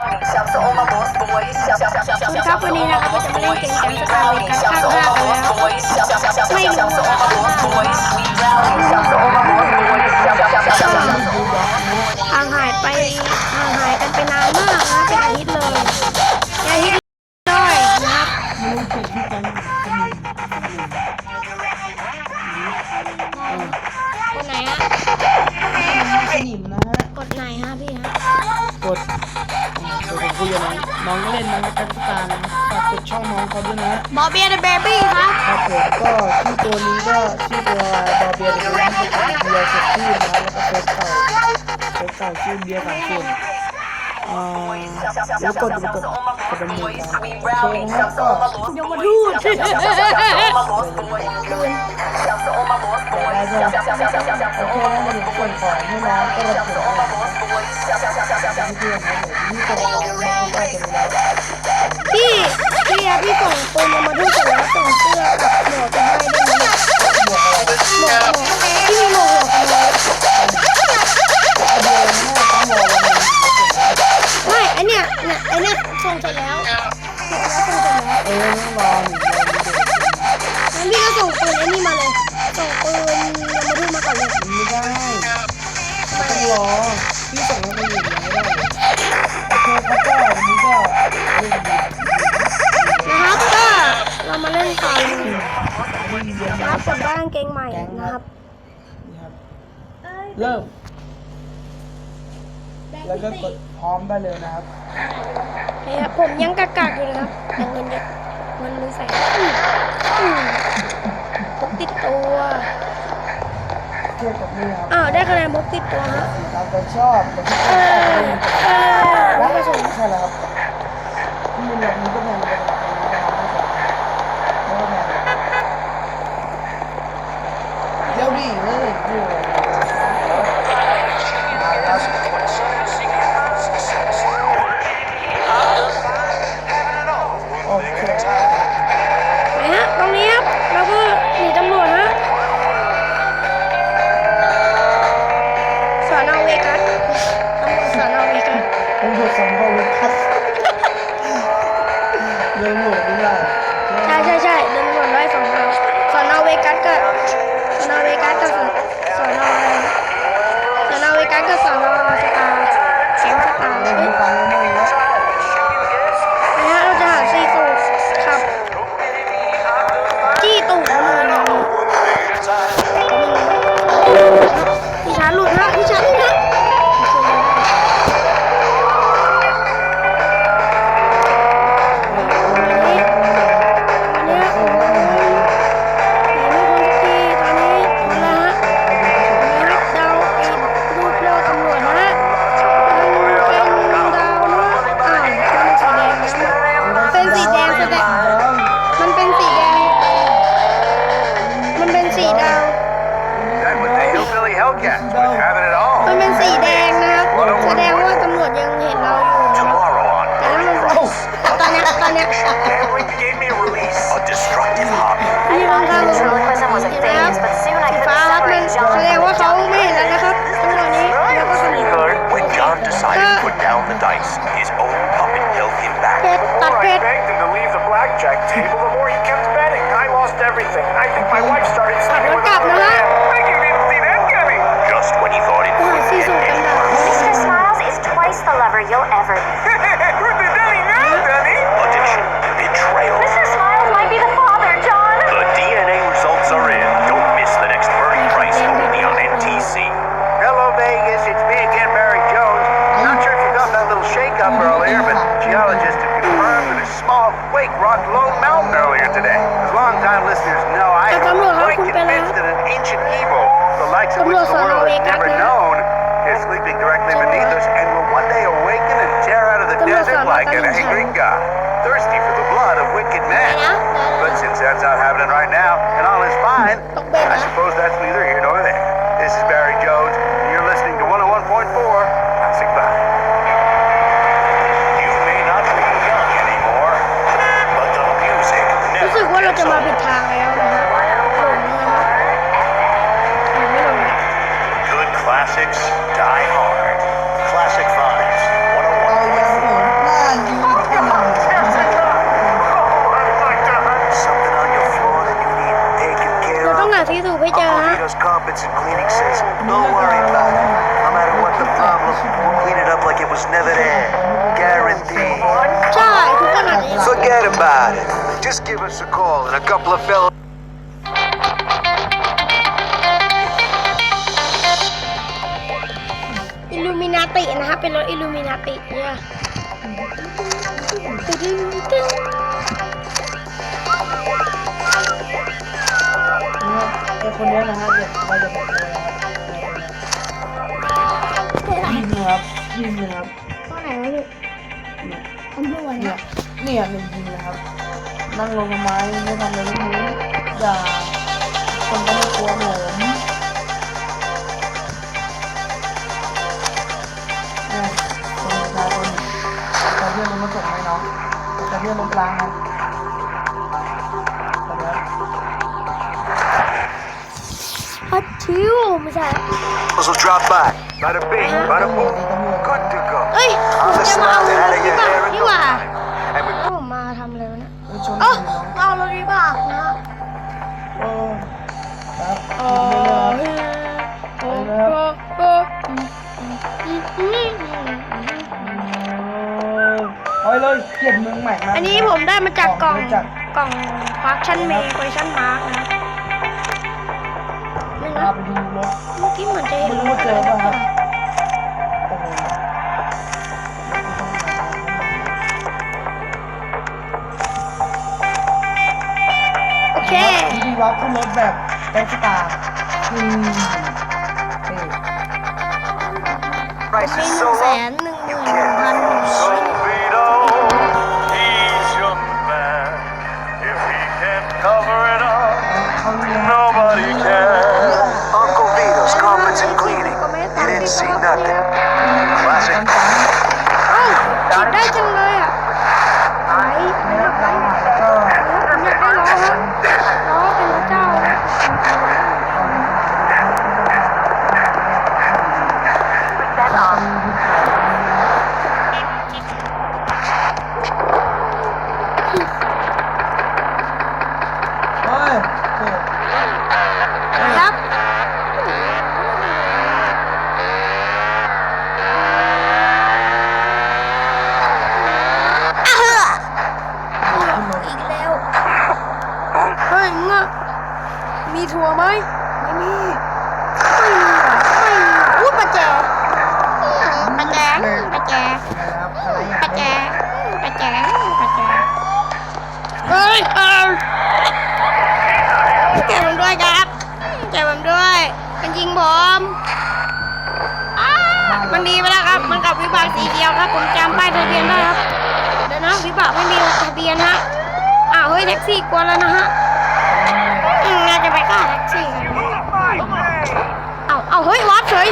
คุณครับวันนี้นะครับเราจะมาเล่นเกมแกมสตาร์ในการข้างหน้ากันแล้ว boys. Shout, shout, shout, shout, ดี๋ยวผมคุยกับน้องน้องก็เล่นน้องกัสตาร์นะฝากกดช่องน้องเขาด้วยนะบอเบียร์เบบี้ครับ ครับผมก็ชื่อตัวนี้ก็ชื่อตัวบอเบียร์เดอะเบบี้เบียร์สดชื่นนะแล้วก็เฟซเก่าเฟซเก่าชื่อเบียร์สามส่วนอ่าแล้วกดกดกดดำเนินการโอเคนะครับก็ยมทูตได้ก็โอเคนะเดี๋ยวส่วนของให้น้องก็ระเบิ พี่พี่พี่อะพี่ส่งปืนยมทูตเสร็จแล้วส่งเสื้อกับหมวกไปให้ด้วยนะบวกอะไรหมวกหมวกพี่มีหมวกหัวขโมยเอาเดียวนะต้องวอลวันนึงไม่อเนี้ยเนี่ยไอเนี้ยส่งเสร็จแล้วเนี่ยแล้วส่งเสร็จแล้วเออต้องรอหนึ่งเดือนงั้นพี่ก็ส่งปืนไอ้นี่มาเลยส่งปืนยมทูมาก่อนเลยไม่ได้ต้องรอ พี่ส่งให้คนอื่นยังไม่ได้โอเคครับก็วันนี้ก็เล่นดีนะครับก็เรามาเล่นกันเล่นเดียวนะนะครับกดบ้านเกงใหม่นะครับนี่ครับเริ่ม แล้วก็กดพร้อมได้เลยนะครับนี่ครับผมยังกากๆอยู่นะครับแต่เงินเยอะเงินมือใส่อืมอืมพกติดตัว อ้าวได้คะแนนพกติดตัวฮะ ตามใจชอบแต่ที่เอชอบอเออ twice lover you'll ever be. Who's the dummy now, dummy? Addiction, betrayal. Mr. Smiles might be the father, John. The DNA results are in. Don't miss the next Bernie Price only on NTC. Hello, Vegas. It's me again, Barry Jones. Not sure if you got that little shake-up earlier, but geologists have confirmed that a small quake rocked Lone Mountain earlier today. As long-time listeners know, I am quite convinced that an ancient evil, the likes of which the world has never known, is sleeping directly beneath us and will one day awaken and tear out of the desert like an angry god, thirsty for the blood of wicked men. But since that's not happening right now, and all is fine, I suppose that's neither here nor there. This is Barry Jones, and you're listening to 101.4 Classic Vibe. You may not be young anymore, but the music never gets old. classics die Just give us a call and a couple of fellows. อิลูมินาตินะฮะเป็นรถอิลูมินาติเนี่ยตึ้งตึ้งเนี่ยไอคนเนี้ยนะฮะเดี๋ยวเราจะบอกเลยนะครับยิงนะครับยิงนะครับข้อไหนวะลูกตำรวจเนี่เนี่ยยเนี่ยหนึ่งยิงนะครับนั่งลงทำไมไม่ทำอะไรไม่รู้อย่าคนก็ไม่กลัวผมเนี่ยคนชายคนแต่เพื่อนมันมาส่งให้น้องแต่เพื่อนลงกลางนะแต่เดี๋ยวฮัตชิวไม่ใช่ will drop by. Bada bing, bada boom. Good to go. เอ้ยผมจะมาเอารถวิบากนี่หว่า ชนเอาน้อเอารถวิบากนะโอ้ครับโอ้ยิงเลยยครับโอ้โหเอาเลยเปลี่ยนเมืองใหม่มาอันนี้ผมได้มาจากกล่องกล่องฟักชั่นเมย์คอลชั่นมาร์กนะพาไปดูรถเมื่อกี้เหมือนจะเห็นรู้ว่าเจอป่ะครับ วับขึ้นรถแบบแก๊งสตาร์อืมเท่ price มี is หนึ่ so งแส low. นหนึ่งหมื่นหนึ่ง มันดีไปแล้วครับ มันกับวิบากสีเขียวครับ ผมจำป้ายทะเบียนได้ครับ เดี๋ยวนะวิบากไม่มีทะเบียนฮะ อ้าวเฮ้ยแท็กซี่กลัวแล้วนะฮะน่าจะไปฆ่าแท็กซี่เอาเอาเฮ้ยวัดเฉย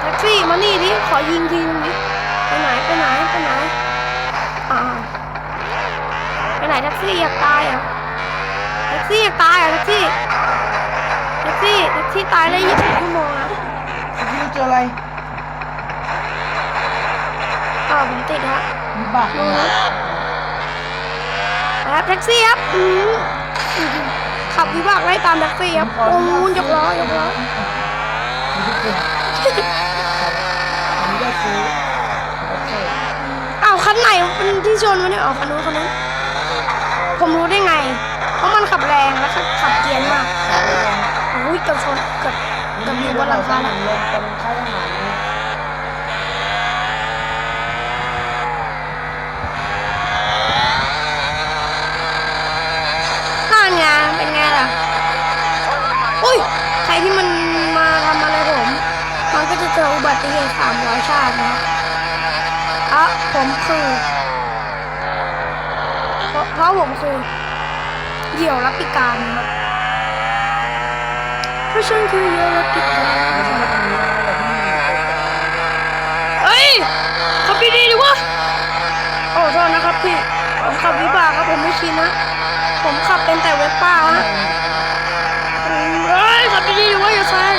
แท็กซี่มานี่ดิ ขอยิงทีนึงไปไหนไปไหนไปไหนอ้าไปไหนแท็กซี่อยากตายอะแท็กซี่อยากตายอะแท็กซี่แท็กซี่แท็กซี่ตายได้ยี่สิบชั่วโมงนะ เจออะไรอ้าวผมติดฮะมีบัตรดูนะครับแท็กซี่ครับอืมอืมขับวิบากไล่ตามแท็กซี่ครับโอ้ยยกล้อยกล้อมีทุกคนอันนี้ก็ซื้อโอเคอ้าวคันไหนเป็นที่ชนวะเนี่ยอ๋อคันนู้นคันนู้นผมรู้ได้ไง เพราะมันขับแรงและขับเกียร์มากโอ้ยเกือบชนเกือบเกือบอยู่บนหลังคาหแล้วลงตรงค่ายทหารเลยนั่นไงเป็นไงล่ะอุ้ย ใครที่มันมาทำอะไรผม มันก็จะเจออุบัติเหตุสามร้อยชาตินะอะผมคือเพราะผมคือเหยี่ยวรับพิการนะครับ เพราะฉันคือเยี่ยวรับพิการไม่ใช่ว่าตรงนี้นะแต่ที่นี่เฮ้ยขับดีๆดิวะโอ้โทษนะครับพี่ ผมขับวิบากครับผมไม่ชินนะ ผมขับเป็นแต่เวสป้าฮะเฮ้ยขับดีๆดิวะอย่าแซง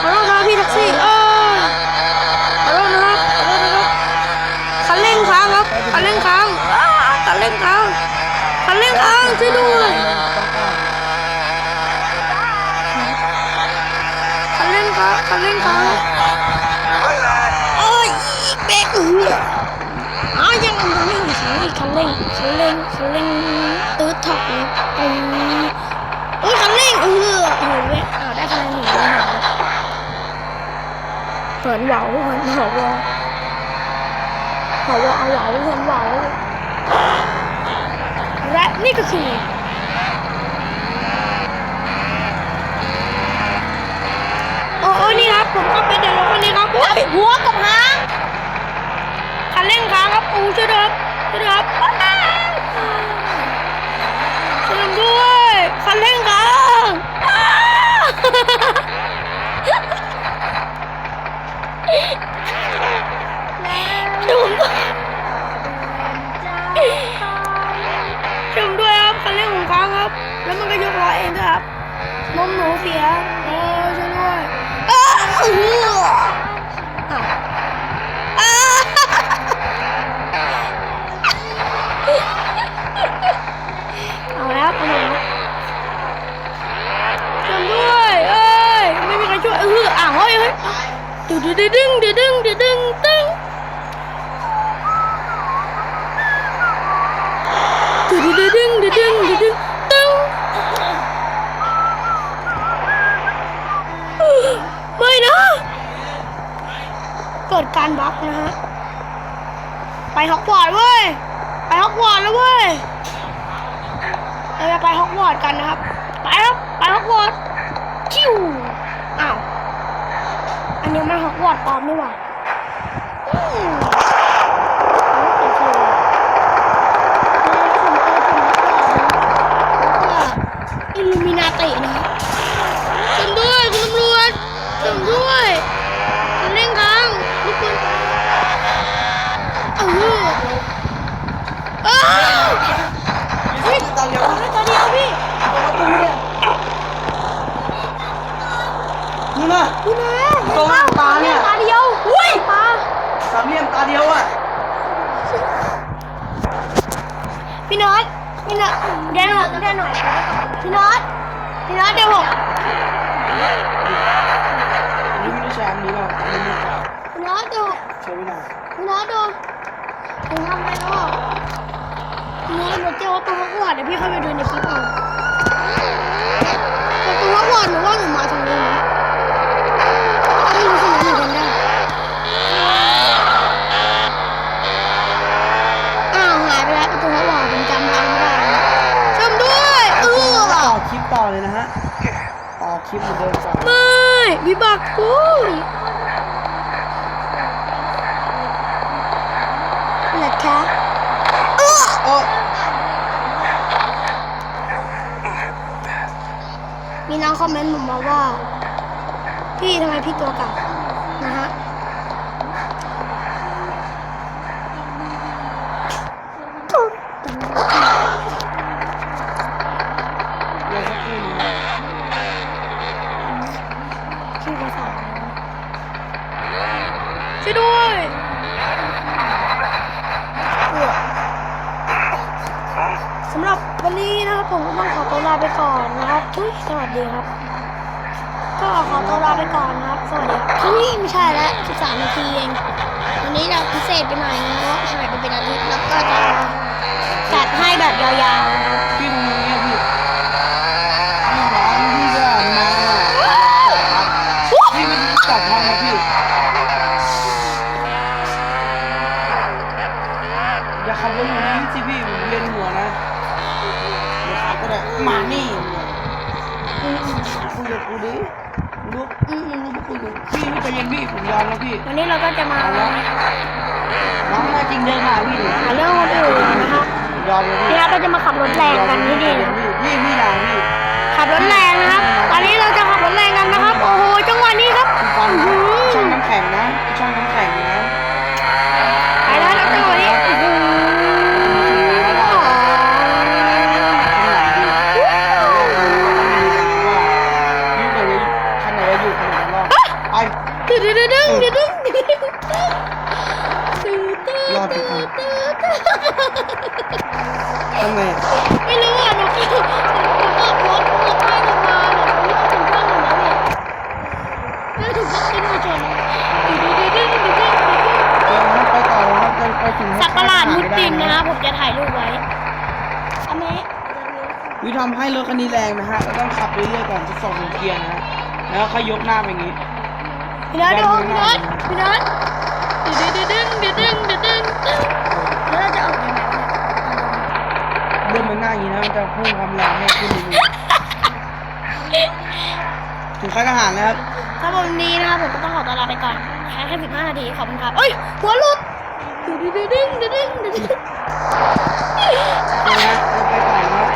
ขอโทษนะพี่แท็กซี่เออขอโทษนะครับขอโทษนะครับคันเร่งค้างครับคันเร่งค้างคันเร่งค้างคันเร่งค้างช่วยด้วย คันเร่งค้างคันเร่งค้างอออ้าวยังยังไม่ถึงอีกคันเร่งคันเร่งคันเร่งตืดถอกเลยอือโอ้ยคันเร่งเออเหินเว้ยอ้าวได้คะแนนหนึ่งเลยเหินเหวาเหินเหวาเหวาเหวาเหวาเหวาเหินเหวาและนี่ก็คือ โอ้โอ้นี่ครับผมก็เป็นเด็กรถคนนี้ครับโอ้ยหัวกับหางคันเร่งค้างครับปูช่วยด้วยครับช่วยด้วยครับอ้าวช่วยผมด้วยคันเร่งค้างอ้าวช่วยผมด้วยช่วยผมด้วยครับคันเร่งผมค้างครับ แล้วมันก็ยกล้อเองด้วยครับนมหนูเสียโอ้ช่วยด้วยอ้าว เอาแล้วเอาแล้วช่วยด้วยเอ้ย ไม่มีใครช่วยเอออ่ะเฮ้ยเฮ้ยเดี๋ยวดึงเดี๋ยวดึงเดี๋ยวดึงเดี๋ยวดึงตึ้ง การบล็อกนะฮะ ไปฮอกวอตส์เว้ย ไปฮอกวอตส์แล้วเว้ย เราจะไปฮอกวอตส์กันนะครับ ไปครับ ไปฮอกวอตส์ชิวอ้าว อันนี้มันฮอกวอตส์ปลอมนี่หว่าอิลูมินาตินะฮะช่วยด้วย คุณตำรวจช่วยด้วย อออ้าวพี่ตาเดียวตาเดียวพี่นี่นะคุณนะตรงตาเนี่ยตาเดียวอุ้ยตาสามเหลี่ยมตาเดียวอะพี่น็อตพี่น็อตเดี๋ยวหน่อยเดี๋ยวหน่อยพี่น็อตพี่น็อตเดี๋ยวผมอันนี้ไม่ได้ใช้อันนี้หรอกอันนี้ไม่ใช่พี่น็อตเดี๋ยวใช้ไม่ได้พี่น็อตดูผมทำไปแล้วพี่ น็อตเดี๋ยวเจอตัวข้างหลังเดี๋ยวพี่เข้าไปดูในคลิปเอาแต่ตัวข้างหลังหนูว่าหนูมาทางนี้นะไม่รู้สึกหนูกันได้อ้าวหายไปแล้วตัวข้างหลังผมจำทางไม่ได้แล้วจำด้วยเออต่อคลิปต่อเลยนะฮะต่อคลิปเหมือนเดิมต่อุ้ยไม่ใช่แล้ว13นาทีเองวันนี้เราพิเศษไปหน่อยนะเพราะหายไปเป็นอาทิตย์แล้วก็จะจัดให้แบบยาวๆ พี่พี่ใจเย็นพี่ผมยอมแล้วพี่วันนี้เราก็จะมาเอาแล้วน้องมาจริงเดินค่ะพี่หาเรื่องคนอื่นนะคะยอมเลยพี่นี่ครับเราจะมาขับรถแรงกันนี่ดีพี่พี่ด่าพี่ขับรถแรงนะครับ ตอนนี้เราจะขับรถแรงกันนะครับ โอ้โหจังหวะนี้ครับ ดึงดึงดึงดึงดึงดึงรอดทุกคนทำไงอะไม่รู้อะหนูก็หนูก็รถรถให้ลงมาหนูไม่ถึงข้างหนูแล้วเนี่ยแล้วถูกรถขึ้นมาชนดึงดึงดึงดึงดึงเดี๋ยวครับไปต่อครับไปไปถึงสักประหลาดมุดตินนะคะผมจะถ่ายรูปไว้อเมะวิทำให้รถคันนี้แรงนะฮะก็ต้องขับเรื่อยๆก่อนจะส่งเกียร์นะฮะแล้วค่อยยกหน้าไปงี้ พี่นัทดูพี่นัทพี่นัทดึงดึงดึงดึงดึงดึงแล้วเราจะออกยังไงวะเนี่ยเลื่อนมันหน้าอย่างนี้นะมันจะเพิ่มความแรงให้ขึ้นนิดนึงถึงค่ายทหารนะครับถ้าวันนี้นะครับผมก็ต้องขอตัวลาไปก่อนแค่แค่สิบห้านาทีขอบคุณครับเอ้ยหัวหลุดดึงดึงดึงดึงดึงดึงดึงนะเราไปต่อนะครับ